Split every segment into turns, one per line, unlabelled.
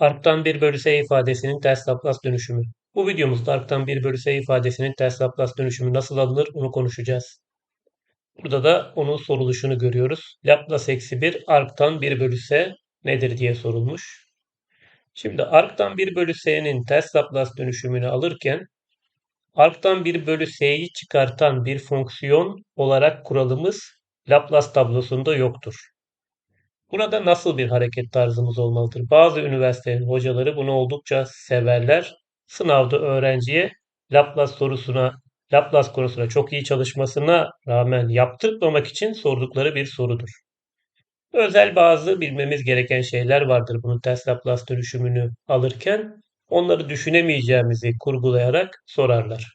Arctan 1 bölü s ifadesinin ters Laplace dönüşümü. Bu videomuzda arctan 1 bölü s ifadesinin ters Laplace dönüşümü nasıl alınır onu konuşacağız. Burada da onun soruluşunu görüyoruz. Laplace eksi 1 arctan 1 bölü s nedir diye sorulmuş. Şimdi arctan 1 bölü s'nin ters Laplace dönüşümünü alırken arctan 1 bölü s'yi çıkartan bir fonksiyon olarak kuralımız Laplace tablosunda yoktur. Burada nasıl bir hareket tarzımız olmalıdır? Bazı üniversitelerin hocaları bunu oldukça severler. Sınavda öğrenciye Laplace sorusuna, Laplace konusuna çok iyi çalışmasına rağmen yaptırmamak için sordukları bir sorudur. Özel bazı bilmemiz gereken şeyler vardır bunun ters Laplace dönüşümünü alırken. Onları düşünemeyeceğimizi kurgulayarak sorarlar.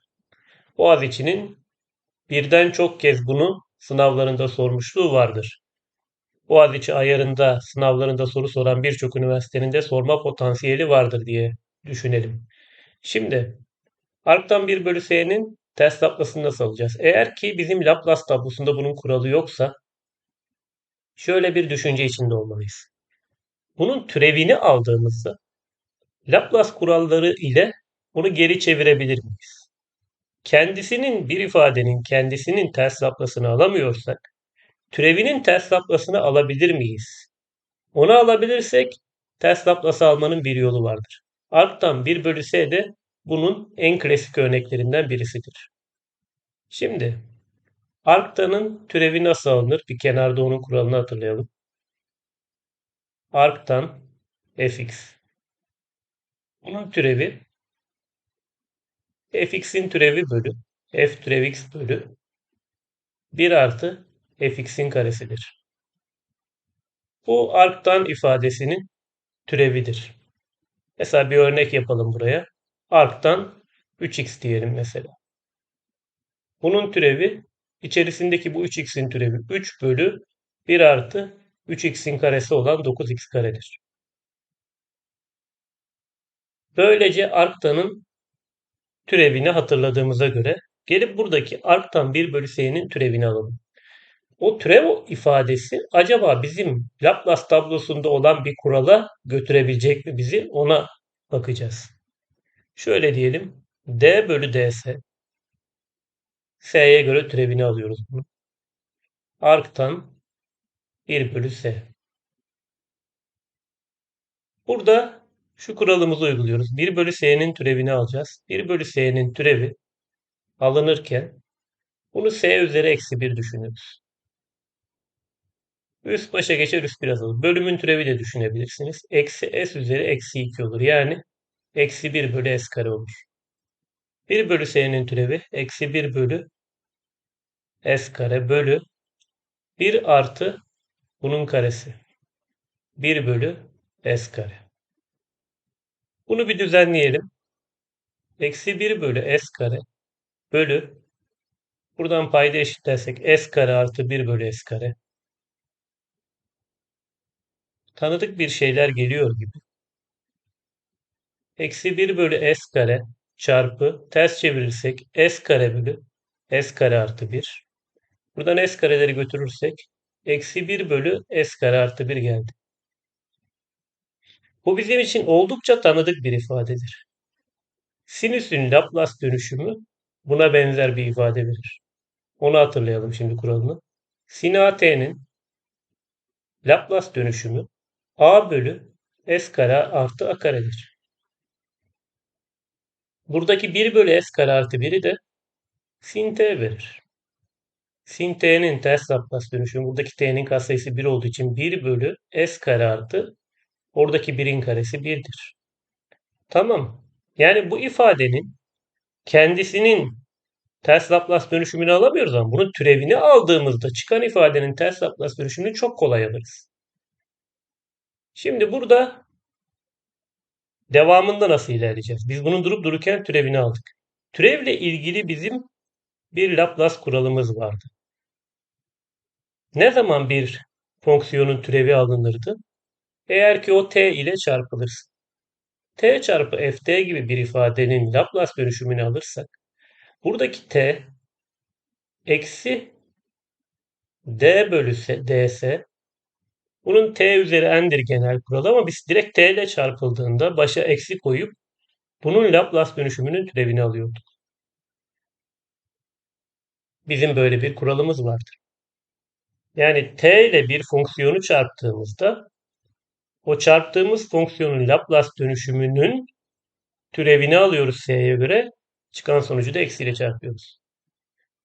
Boğaziçi'nin birden çok kez bunu sınavlarında sormuşluğu vardır. Boğaziçi ayarında sınavlarında soru soran birçok üniversitenin de sorma potansiyeli vardır diye düşünelim. Şimdi arctan 1 bölü s'nin ters Laplace'ını nasıl alacağız? Eğer ki bizim Laplace tablosunda bunun kuralı yoksa şöyle bir düşünce içinde olmalıyız. Bunun türevini aldığımızda Laplace kuralları ile bunu geri çevirebilir miyiz? Kendisinin bir ifadenin kendisinin ters Laplace'ını alamıyorsak Türevinin ters Laplace'ını alabilir miyiz? Onu alabilirsek ters Laplace almanın bir yolu vardır. Arc'tan 1 bölü s de bunun en klasik örneklerinden birisidir. Şimdi Arc'tanın türevi nasıl alınır? Bir kenarda onun kuralını hatırlayalım. Arc'tan fx. Bunun türevi fx'in türevi bölü f türev x bölü 1 artı fx'in karesidir. Bu arctan ifadesinin türevidir. Mesela bir örnek yapalım buraya. Arctan 3x diyelim mesela. Bunun türevi içerisindeki bu 3x'in türevi 3 bölü 1 artı 3x'in karesi olan 9x karedir. Böylece arctanın türevini hatırladığımıza göre gelip buradaki arctan 1 bölü s'nin türevini alalım. O türev ifadesi acaba bizim Laplace tablosunda olan bir kurala götürebilecek mi bizi ona bakacağız. Şöyle diyelim d bölü ds s'ye göre türevini alıyoruz bunu. Arctan 1 bölü s. Burada şu kuralımızı uyguluyoruz. 1 bölü s'nin türevini alacağız. 1 bölü s'nin türevi alınırken bunu s üzeri eksi 1 düşünüyoruz. Üst başa geçer üst biraz alır. Bölümün türevi de düşünebilirsiniz. Eksi s üzeri eksi 2 olur. Yani eksi 1 bölü s kare olur. 1 bölü s'nin türevi eksi 1 bölü s kare bölü 1 artı bunun karesi. 1 bölü s kare. Bunu bir düzenleyelim. Eksi 1 bölü s kare bölü buradan payda eşitlersek s kare artı 1 bölü s kare tanıdık bir şeyler geliyor gibi. Eksi 1 bölü s kare çarpı ters çevirirsek s kare bölü s kare artı 1. Buradan s kareleri götürürsek eksi 1 bölü s kare artı 1 geldi. Bu bizim için oldukça tanıdık bir ifadedir. Sinüsün Laplace dönüşümü buna benzer bir ifade verir. Onu hatırlayalım şimdi kuralını. Sin AT'nin Laplace dönüşümü a bölü s kare artı a karedir. Buradaki 1 bölü s kare artı 1'i de sin t verir. Sin t'nin ters Laplace dönüşümü buradaki t'nin katsayısı 1 olduğu için 1 bölü s kare artı oradaki 1'in karesi 1'dir. Tamam. Yani bu ifadenin kendisinin ters Laplace dönüşümünü alamıyoruz ama bunun türevini aldığımızda çıkan ifadenin ters Laplace dönüşümünü çok kolay alırız. Şimdi burada devamında nasıl ilerleyeceğiz? Biz bunun durup dururken türevini aldık. Türevle ilgili bizim bir Laplace kuralımız vardı. Ne zaman bir fonksiyonun türevi alınırdı? Eğer ki o t ile çarpılırsa. t çarpı ft gibi bir ifadenin Laplace dönüşümünü alırsak buradaki t eksi d bölü ds Bunun t üzeri n'dir genel kuralı ama biz direkt t ile çarpıldığında başa eksi koyup bunun Laplace dönüşümünün türevini alıyorduk. Bizim böyle bir kuralımız vardır. Yani t ile bir fonksiyonu çarptığımızda o çarptığımız fonksiyonun Laplace dönüşümünün türevini alıyoruz s'ye göre. Çıkan sonucu da eksiyle çarpıyoruz.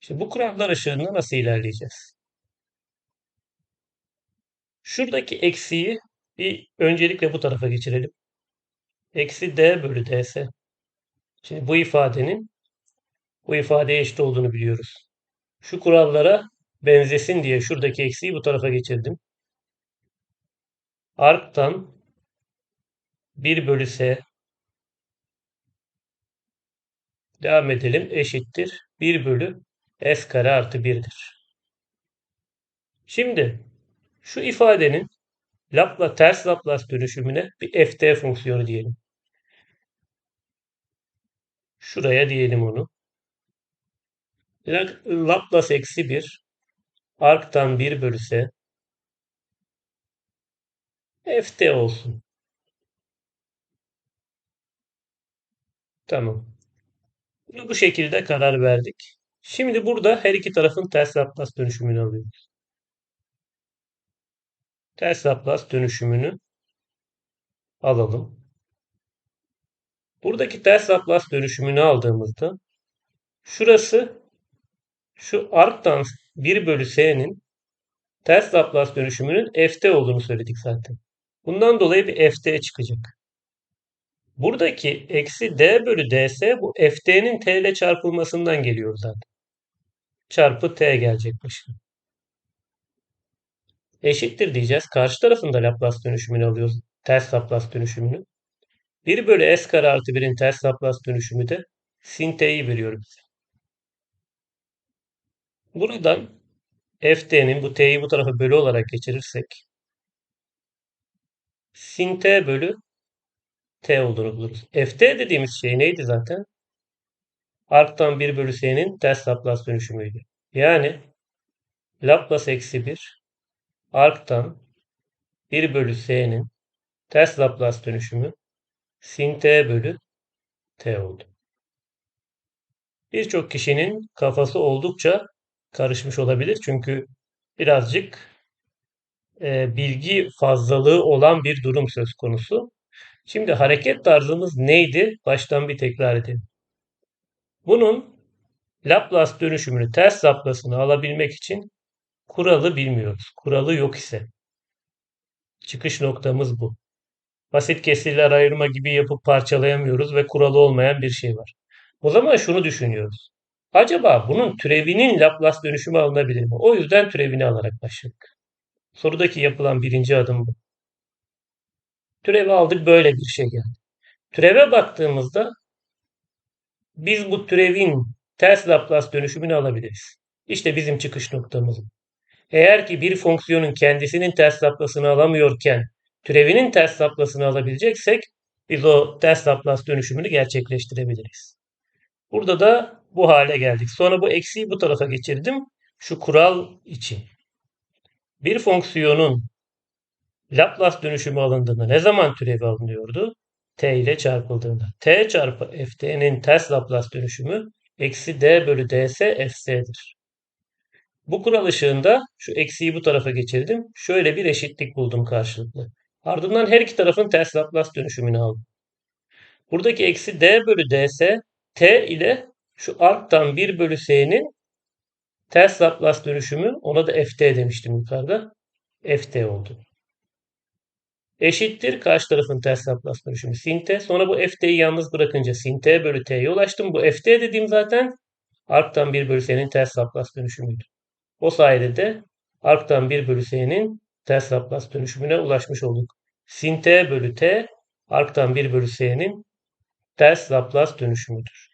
İşte bu kurallar ışığında nasıl ilerleyeceğiz? Şuradaki eksiyi bir öncelikle bu tarafa geçirelim. Eksi d bölü ds. Şimdi bu ifadenin bu ifadeye eşit olduğunu biliyoruz. Şu kurallara benzesin diye şuradaki eksiyi bu tarafa geçirdim. Arktan 1 bölü s devam edelim eşittir 1 bölü s kare artı 1'dir. Şimdi şu ifadenin Lapla, ters Laplace dönüşümüne bir ft fonksiyonu diyelim. Şuraya diyelim onu. Laplace eksi 1 arktan 1 bölüse ft olsun. Tamam. Bunu bu şekilde karar verdik. Şimdi burada her iki tarafın ters Laplace dönüşümünü alıyoruz. Ters Laplace dönüşümünü alalım. Buradaki ters Laplace dönüşümünü aldığımızda şurası şu arktan 1 bölü s'nin ters Laplace dönüşümünün ft olduğunu söyledik zaten. Bundan dolayı bir ft çıkacak. Buradaki eksi d bölü ds bu ft'nin t ile çarpılmasından geliyor zaten. Çarpı t gelecekmiş. Eşittir diyeceğiz. Karşı tarafında Laplace dönüşümünü alıyoruz. Ters Laplace dönüşümünü. 1 bölü s kare artı 1'in ters Laplace dönüşümü de sin t'yi veriyor bize. Buradan ft'nin bu t'yi bu tarafa bölü olarak geçirirsek sin t bölü t olduğunu buluruz. ft dediğimiz şey neydi zaten? Arktan 1 bölü s'nin ters Laplace dönüşümüydü. Yani Laplace eksi 1 arktan 1 bölü s'nin ters Laplace dönüşümü sin t bölü t oldu. Birçok kişinin kafası oldukça karışmış olabilir. Çünkü birazcık e, bilgi fazlalığı olan bir durum söz konusu. Şimdi hareket tarzımız neydi? Baştan bir tekrar edelim. Bunun Laplace dönüşümünü ters Laplace'ını alabilmek için kuralı bilmiyoruz. Kuralı yok ise. Çıkış noktamız bu. Basit kesirler ayırma gibi yapıp parçalayamıyoruz ve kuralı olmayan bir şey var. O zaman şunu düşünüyoruz. Acaba bunun türevinin Laplace dönüşümü alınabilir mi? O yüzden türevini alarak başladık. Sorudaki yapılan birinci adım bu. Türevi aldık böyle bir şey geldi. Türeve baktığımızda biz bu türevin ters Laplace dönüşümünü alabiliriz. İşte bizim çıkış noktamız. Eğer ki bir fonksiyonun kendisinin ters Laplace'ını alamıyorken türevinin ters Laplace'ını alabileceksek biz o ters Laplace dönüşümünü gerçekleştirebiliriz. Burada da bu hale geldik. Sonra bu eksiği bu tarafa geçirdim. Şu kural için. Bir fonksiyonun Laplace dönüşümü alındığında ne zaman türevi alınıyordu? t ile çarpıldığında. t çarpı ft'nin ters Laplace dönüşümü eksi d bölü ds fs'dir. Bu kural ışığında şu eksiği bu tarafa geçirdim. Şöyle bir eşitlik buldum karşılıklı. Ardından her iki tarafın ters Laplace dönüşümünü aldım. Buradaki eksi d bölü ds t ile şu arttan 1 bölü s'nin ters Laplace dönüşümü ona da ft demiştim yukarıda. ft oldu. Eşittir karşı tarafın ters Laplace dönüşümü sin t. Sonra bu ft'yi yalnız bırakınca sin t bölü t'ye ulaştım. Bu ft dediğim zaten arttan 1 bölü s'nin ters Laplace dönüşümüydü. O sayede de arktan 1 bölü s'nin ters Laplace dönüşümüne ulaşmış olduk. Sin t bölü t arktan 1 bölü s'nin ters Laplace dönüşümüdür.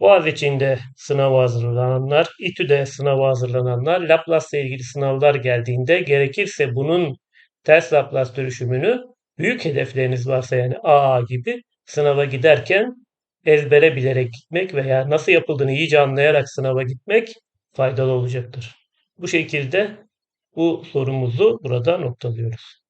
Boğaz içinde sınava hazırlananlar, İTÜ'de sınava hazırlananlar, Laplace ile ilgili sınavlar geldiğinde gerekirse bunun ters Laplace dönüşümünü büyük hedefleriniz varsa yani AA gibi sınava giderken ezbere bilerek gitmek veya nasıl yapıldığını iyice anlayarak sınava gitmek faydalı olacaktır. Bu şekilde Bu sorumuzu burada noktalıyoruz.